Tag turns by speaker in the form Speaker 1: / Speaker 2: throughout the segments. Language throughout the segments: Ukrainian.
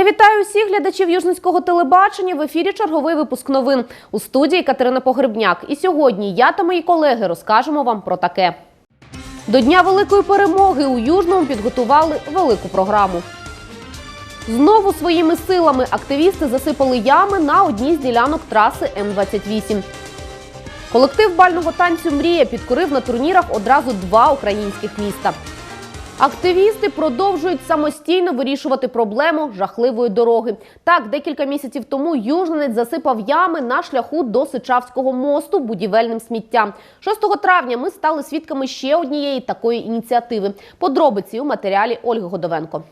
Speaker 1: Я вітаю усіх глядачів Южницького телебачення. В ефірі черговий випуск новин у студії Катерина Погребняк. І сьогодні я та мої колеги розкажемо вам про таке. До Дня Великої перемоги у Южному підготували велику програму. Знову своїми силами активісти засипали ями на одній з ділянок траси М-28. Колектив бального танцю Мрія підкорив на турнірах одразу два українських міста. Активісти продовжують самостійно вирішувати проблему жахливої дороги. Так, декілька місяців тому южненець засипав ями на шляху до Сичавського мосту будівельним сміттям. 6 травня ми стали свідками ще однієї такої ініціативи. Подробиці у матеріалі Ольги Годовенко.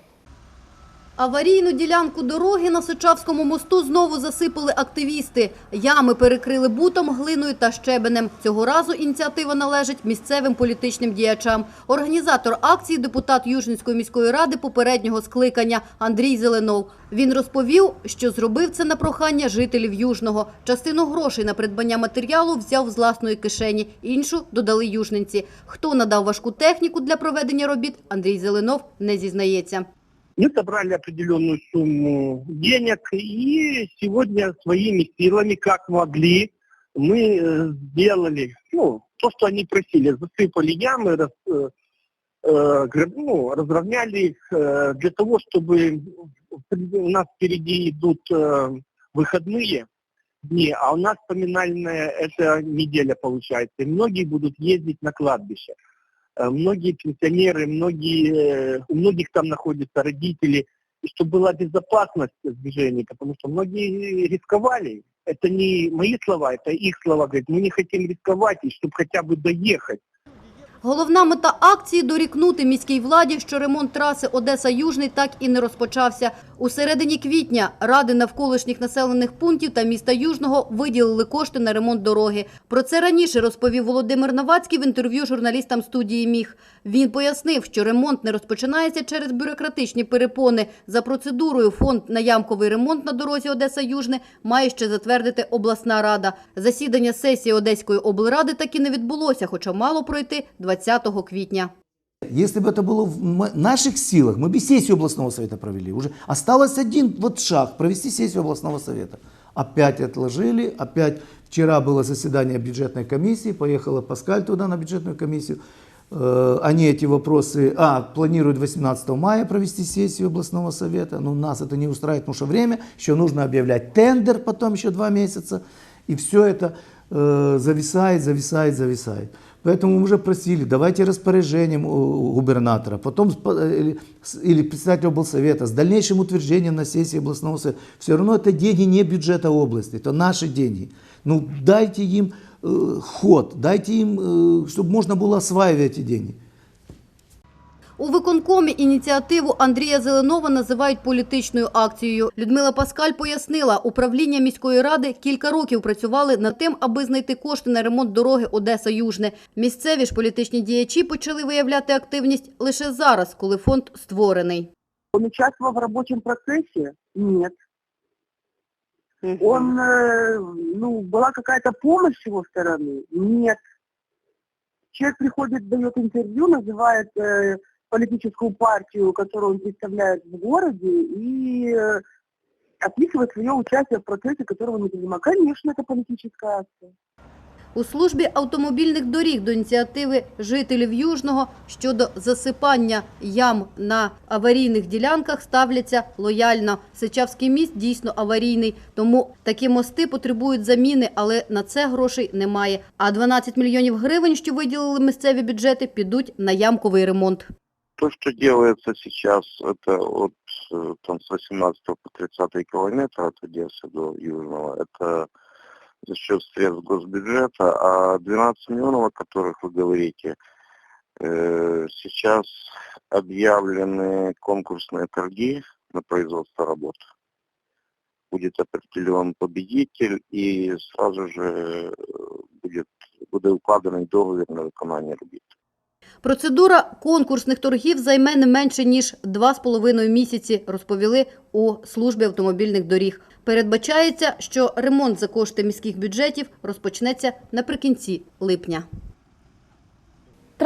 Speaker 2: Аварійну ділянку дороги на Сичавському мосту знову засипали активісти. Ями перекрили бутом, глиною та щебенем. Цього разу ініціатива належить місцевим політичним діячам. Організатор акції – депутат Южницької міської ради попереднього скликання Андрій Зеленов. Він розповів, що зробив це на прохання жителів Южного. Частину грошей на придбання матеріалу взяв з власної кишені, іншу додали южненці. Хто надав важку техніку для проведення робіт, Андрій Зеленов не зізнається.
Speaker 3: Мы собрали определенную сумму денег и сегодня своими силами, как могли, мы э, сделали ну, то, что они просили. Засыпали ямы, раз, э, э, ну, разровняли их э, для того, чтобы у нас впереди идут э, выходные дни, а у нас поминальная эта неделя получается. И многие будут ездить на кладбище. Э, многие пенсионеры, многие, э, у многих там находятся родители, и чтобы была безопасность движения, потому что многие рисковали. Это не мои слова, это их слова. Говорят, мы не хотим рисковать, и чтобы хотя бы доехать.
Speaker 2: Головна мета акції – дорікнути міській владі, що ремонт траси Одеса-Южний так і не розпочався. У середині квітня ради навколишніх населених пунктів та міста Южного виділили кошти на ремонт дороги. Про це раніше розповів Володимир Новацький в інтерв'ю журналістам студії «Міг». Він пояснив, що ремонт не розпочинається через бюрократичні перепони. За процедурою фонд на ямковий ремонт на дорозі Одеса-Южне має ще затвердити обласна рада. Засідання сесії Одеської облради так і не відбулося, хоча мало пройти 20 квітня.
Speaker 4: Если бы это было в м- наших силах, мы бы сессию областного совета провели. Уже осталось один вот шаг – провести сессию областного совета. Опять отложили, опять вчера было заседание бюджетной комиссии, поехала Паскаль туда на бюджетную комиссию. Э, Они эти вопросы, а, планируют 18 мая провести сессию областного совета, но нас это не устраивает, потому что время, еще нужно объявлять тендер, потом еще два месяца, и все это э, зависает, зависает, зависает. Поэтому мы уже просили, давайте распоряжением у у губернатора, потом с по- э, или, с- или председателя облсовета, с дальнейшим утверждением на сессии областного совета. Все равно это деньги не бюджета области, это наши деньги. Ну дайте им э, ход, дайте им, э, чтобы можно было осваивать эти деньги.
Speaker 2: У виконкомі ініціативу Андрія Зеленова називають політичною акцією. Людмила Паскаль пояснила, управління міської ради кілька років працювали над тим, аби знайти кошти на ремонт дороги Одеса-Южне. Місцеві ж політичні діячі почали виявляти активність лише зараз, коли фонд створений.
Speaker 3: Он участвовал в рабочем процессе? Нет. Он, э, ну, была какая-то помощь с его стороны? Нет. Человек приходит, дает интервью, называет э, политическую партию, которую он представляет в городе, и э, описывает свое участие в процессе, которого не принимает. Конечно, это политическая акция.
Speaker 2: У службі автомобільних доріг до ініціативи жителів Южного щодо засипання ям на аварійних ділянках ставляться лояльно. Сичавський міст дійсно аварійний, тому такі мости потребують заміни, але на це грошей немає. А 12 мільйонів гривень, що виділили місцеві бюджети, підуть на ямковий ремонт.
Speaker 5: То, что делается сейчас, это от э, там, с 18 по 30 километр от Одессы до Южного, это за счет средств госбюджета, а 12 миллионов, о которых вы говорите, э, сейчас объявлены конкурсные торги на производство работ. Будет определен победитель и сразу же э, будет, буде укладений договір на виконання робіт.
Speaker 2: Процедура конкурсних торгів займе не менше ніж 2,5 місяці, розповіли у службі автомобільних доріг. Передбачається, що ремонт за кошти міських бюджетів розпочнеться наприкінці липня.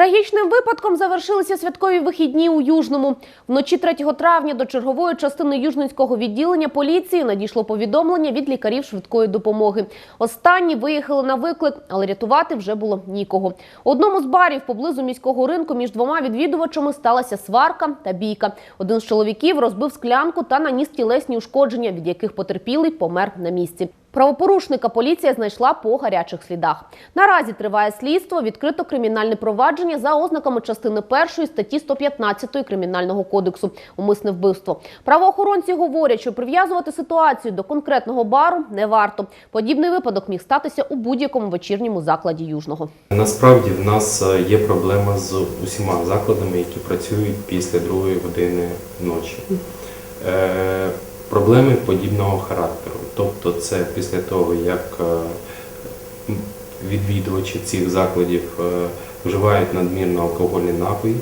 Speaker 1: Трагічним випадком завершилися святкові вихідні у Южному. Вночі 3 травня до чергової частини Южненського відділення поліції надійшло повідомлення від лікарів швидкої допомоги. Останні виїхали на виклик, але рятувати вже було нікого. Одному з барів поблизу міського ринку між двома відвідувачами сталася сварка та бійка. Один з чоловіків розбив склянку та наніс тілесні ушкодження, від яких потерпілий помер на місці. Правопорушника поліція знайшла по гарячих слідах. Наразі триває слідство, відкрито кримінальне провадження за ознаками частини першої статті 115 кримінального кодексу умисне вбивство. Правоохоронці говорять, що прив'язувати ситуацію до конкретного бару не варто. Подібний випадок міг статися у будь-якому вечірньому закладі южного.
Speaker 6: Насправді в нас е, є проблема з усіма закладами, які працюють після другої години ночі. Проблеми подібного характеру. Тобто, це після того, як е, відвідувачі цих закладів е, вживають надмірно алкогольні напої,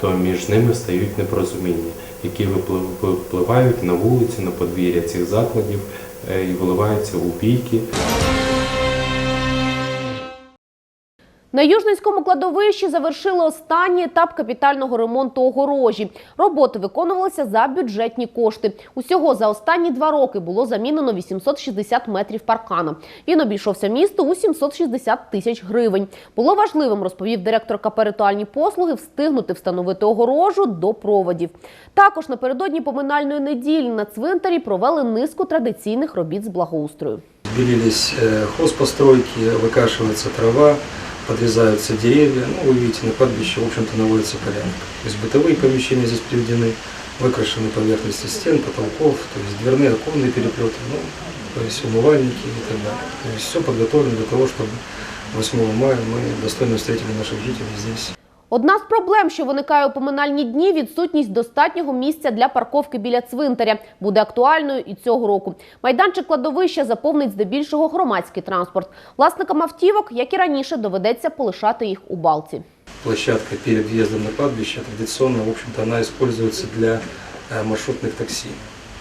Speaker 6: то між ними стають непорозуміння, які виплив- випливають на вулиці, на подвір'я цих закладів е, і виливаються у бійки.
Speaker 1: На Южненському кладовищі завершили останній етап капітального ремонту огорожі. Роботи виконувалися за бюджетні кошти. Усього за останні два роки було замінено 860 метрів паркану. Він обійшовся місту у 760 тисяч гривень. Було важливим, розповів директор КП «Ритуальні послуги, встигнути встановити огорожу до проводів. Також напередодні поминальної неділі на цвинтарі провели низку традиційних робіт з благоустрою.
Speaker 7: Белились э, хозпостройки, выкашивается трава, подрезаются деревья. Ну, вы видите, на кладбище, в общем-то, наводится порядок. То есть бытовые помещения здесь приведены, выкрашены поверхности стен, потолков, то есть дверные, оконные переплеты, ну, то есть умывальники и так далее. То есть все подготовлено для того, чтобы 8 мая мы достойно встретили наших жителей здесь.
Speaker 1: Одна з проблем, що виникає у поминальні дні, відсутність достатнього місця для парковки біля цвинтаря, буде актуальною і цього року. Майданчик кладовища заповнить здебільшого громадський транспорт. Власникам автівок, як і раніше, доведеться полишати їх у балці.
Speaker 7: Площадка перед въездом на кладбище традиционно, в общем-то, она используется для э, маршрутных такси.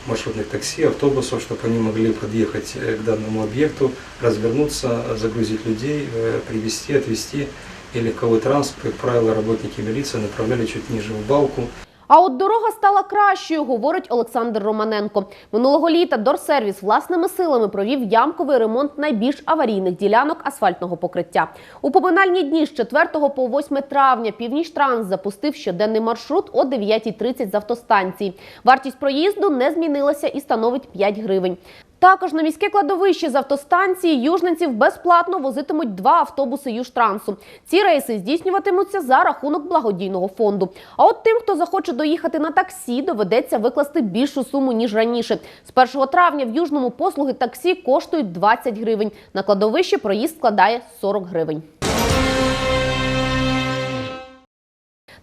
Speaker 7: Маршрутных такси, автобусов, чтобы они могли подъехать э, к данному объекту, развернуться, загрузить людей, э, привезти, отвезти. И легковой транспорт, как правило, работники милиции направляли чуть ниже в балку,
Speaker 1: А от дорога стала кращою, говорить Олександр Романенко. Минулого літа Дорсервіс власними силами провів ямковий ремонт найбільш аварійних ділянок асфальтного покриття. У поминальні дні з 4 по 8 травня Північ-Транс запустив щоденний маршрут о 9.30 з автостанції. Вартість проїзду не змінилася і становить 5 гривень. Також на міське кладовище з автостанції южненців безплатно возитимуть два автобуси Южтрансу. Ці рейси здійснюватимуться за рахунок благодійного фонду. А от тим, хто захоче доїхати на таксі, доведеться викласти більшу суму ніж раніше. З 1 травня в южному послуги таксі коштують 20 гривень. На кладовище проїзд складає 40 гривень.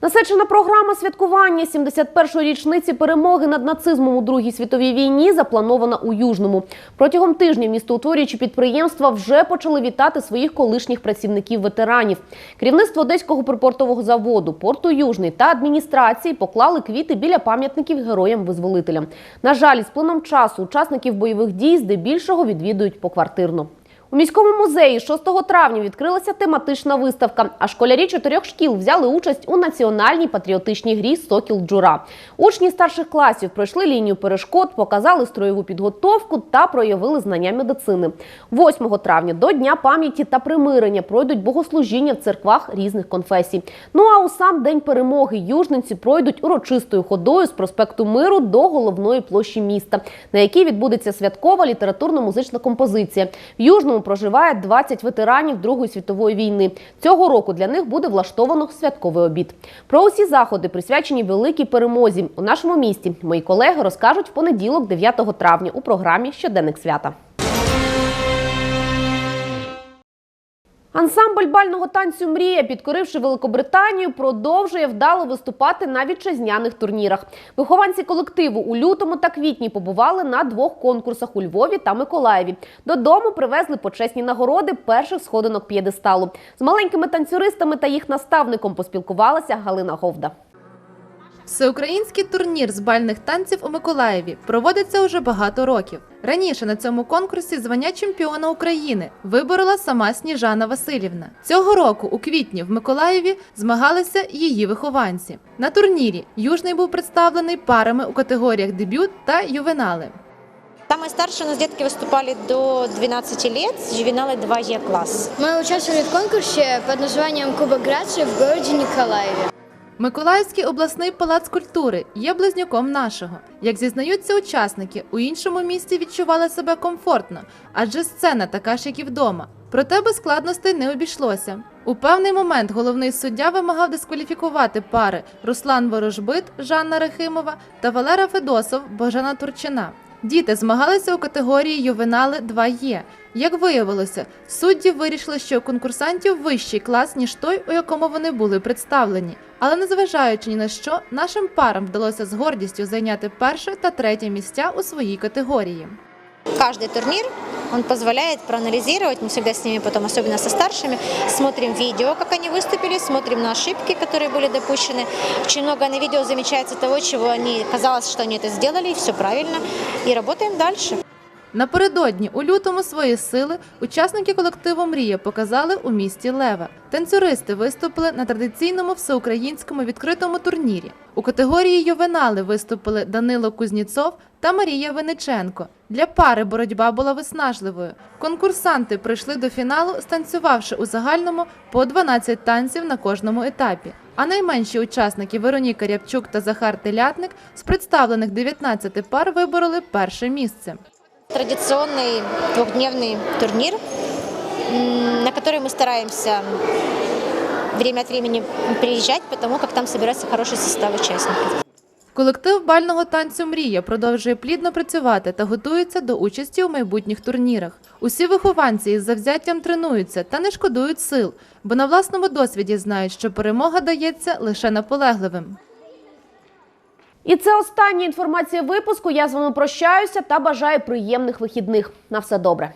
Speaker 1: Насичена програма святкування 71-ї річниці перемоги над нацизмом у Другій світовій війні запланована у Южному. Протягом тижня містоутворюючі підприємства вже почали вітати своїх колишніх працівників-ветеранів. Керівництво Одеського припортового заводу, порту Южний та адміністрації поклали квіти біля пам'ятників героям-визволителям. На жаль, з плином часу учасників бойових дій здебільшого відвідують поквартирно. У міському музеї 6 травня відкрилася тематична виставка, а школярі чотирьох шкіл взяли участь у національній патріотичній грі Сокіл Джура. Учні старших класів пройшли лінію перешкод, показали строєву підготовку та проявили знання медицини. 8 травня до Дня пам'яті та примирення пройдуть богослужіння в церквах різних конфесій. Ну а у сам день перемоги южненці пройдуть урочистою ходою з проспекту Миру до головної площі міста, на якій відбудеться святкова літературно-музична композиція. В Южному проживає 20 ветеранів Другої світової війни. Цього року для них буде влаштовано святковий обід. Про усі заходи, присвячені великій перемозі у нашому місті, мої колеги розкажуть в понеділок, 9 травня, у програмі Щоденник свята. Ансамбль бального танцю Мрія, підкоривши Великобританію, продовжує вдало виступати на вітчизняних турнірах. Вихованці колективу у лютому та квітні побували на двох конкурсах у Львові та Миколаєві. Додому привезли почесні нагороди перших сходинок п'єдесталу. З маленькими танцюристами та їх наставником поспілкувалася Галина Говда.
Speaker 8: Всеукраїнський турнір з бальних танців у Миколаєві проводиться уже багато років. Раніше на цьому конкурсі звання чемпіона України виборола сама Сніжана Васильівна. Цього року, у квітні, в Миколаєві змагалися її вихованці. На турнірі Южний був представлений парами у категоріях дебют та ювенали.
Speaker 9: Самые старшие у нас детки выступали до 12 лет, ювеналы 2Е класс.
Speaker 10: Мы участвовали в конкурсе под названием Кубок Грации в городе Николаеве.
Speaker 8: Миколаївський обласний палац культури є близнюком нашого. Як зізнаються учасники, у іншому місті відчували себе комфортно, адже сцена така ж, як і вдома. Проте без складностей не обійшлося. У певний момент головний суддя вимагав дискваліфікувати пари Руслан Ворожбит, Жанна Рахимова та Валера Федосов, Божана Турчина. Діти змагалися у категорії ювенали 2Е. Як виявилося, судді вирішили, що у конкурсантів вищий клас, ніж той, у якому вони були представлені. Але незважаючи ні на що, нашим парам вдалося з гордістю зайняти перше та третє місця у своїй категорії.
Speaker 9: Каждый турнир, он позволяет проанализировать, мы всегда с ними потом, особенно со старшими, смотрим видео, как они выступили, смотрим на ошибки, которые были допущены. Очень много на видео замечается того, чего они, казалось, что они это сделали, и все правильно, и работаем дальше.
Speaker 8: Напередодні у лютому свої сили учасники колективу Мрія показали у місті Лева. Танцюристи виступили на традиційному всеукраїнському відкритому турнірі. У категорії ювенали виступили Данило Кузніцов та Марія Виниченко. Для пари боротьба була виснажливою. Конкурсанти прийшли до фіналу, станцювавши у загальному по 12 танців на кожному етапі. А найменші учасники Вероніка Рябчук та Захар Телятник з представлених 19 пар вибороли перше місце
Speaker 9: Традиционный двухдневный турнир, м, на который мы стараемся время от времени приезжать, потому как там собирается хороший состав участников.
Speaker 8: Колектив бального танцю Мрія продовжує плідно працювати та готується до участі у майбутніх турнірах. Усі вихованці із завзяттям тренуються та не шкодують сил, бо на власному досвіді знають, що перемога дається лише наполегливим.
Speaker 1: І це остання інформація випуску. Я з вами прощаюся та бажаю приємних вихідних. На все добре.